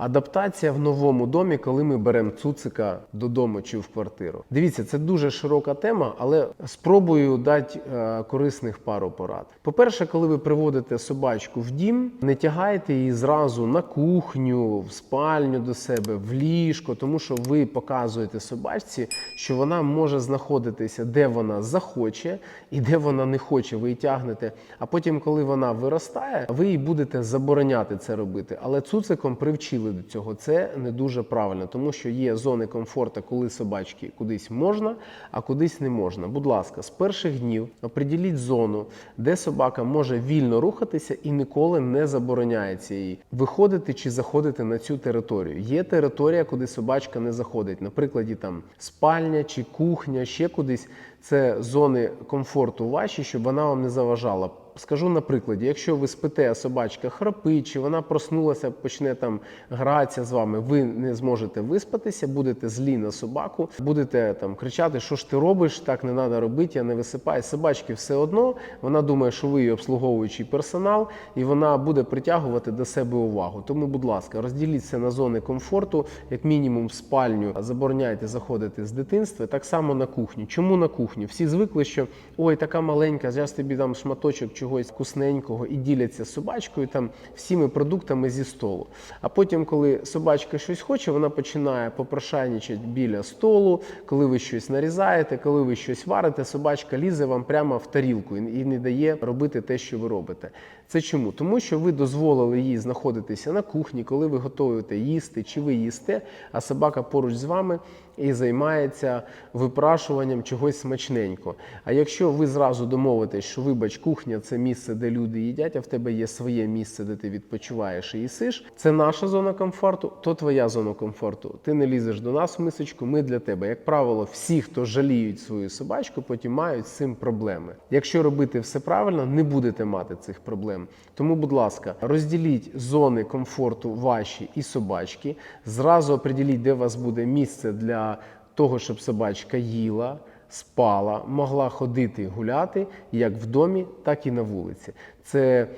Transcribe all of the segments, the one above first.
Адаптація в новому домі, коли ми беремо цуцика додому чи в квартиру. Дивіться, це дуже широка тема, але спробую дати е, корисних пару порад. По-перше, коли ви приводите собачку в дім, не тягайте її зразу на кухню, в спальню до себе, в ліжко, тому що ви показуєте собачці, що вона може знаходитися, де вона захоче і де вона не хоче. Ви її тягнете. А потім, коли вона виростає, ви їй будете забороняти це робити. Але цуциком привчили до цього. Це не дуже правильно, тому що є зони комфорту, коли собачки кудись можна, а кудись не можна. Будь ласка, з перших днів оприділіть зону, де собака може вільно рухатися і ніколи не забороняється їй виходити чи заходити на цю територію. Є територія, куди собачка не заходить, наприклад, там спальня чи кухня, ще кудись. Це зони комфорту ваші, щоб вона вам не заважала. Скажу на прикладі, якщо ви спите, а собачка храпить, чи вона проснулася, почне там гратися з вами, ви не зможете виспатися, будете злі на собаку, будете там кричати, що ж ти робиш, так не треба робити, я не висипаю. Собачки все одно, вона думає, що ви її обслуговуючий персонал, і вона буде притягувати до себе увагу. Тому, будь ласка, розділіться на зони комфорту, як мінімум в спальню, забороняйте заходити з дитинства, так само на кухню. Чому на кухню? Всі звикли, що ой, така маленька, зараз тобі дам шматочок чогось вкусненького і діляться собачкою там всіми продуктами зі столу. А потім, коли собачка щось хоче, вона починає попрошайничати біля столу, коли ви щось нарізаєте, коли ви щось варите, собачка лізе вам прямо в тарілку і не дає робити те, що ви робите. Це чому? Тому що ви дозволили їй знаходитися на кухні, коли ви готуєте їсти чи ви їсте, а собака поруч з вами і займається випрашуванням чогось смачненького. А якщо ви зразу домовитесь, що вибач, кухня це місце, де люди їдять, а в тебе є своє місце, де ти відпочиваєш і їсиш, це наша зона комфорту, то твоя зона комфорту. Ти не лізеш до нас в мисочку, ми для тебе. Як правило, всі, хто жаліють свою собачку, потім мають з цим проблеми. Якщо робити все правильно, не будете мати цих проблем. Тому, будь ласка, розділіть зони комфорту ваші і собачки. Зразу определіть, де у вас буде місце для того, щоб собачка їла. Спала, могла ходити гуляти як в домі, так і на вулиці. Це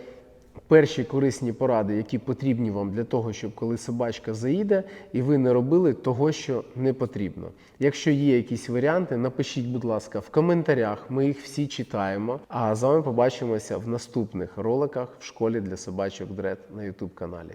перші корисні поради, які потрібні вам для того, щоб коли собачка заїде, і ви не робили того, що не потрібно. Якщо є якісь варіанти, напишіть, будь ласка, в коментарях. Ми їх всі читаємо. А з вами побачимося в наступних роликах в школі для собачок Дред на YouTube каналі.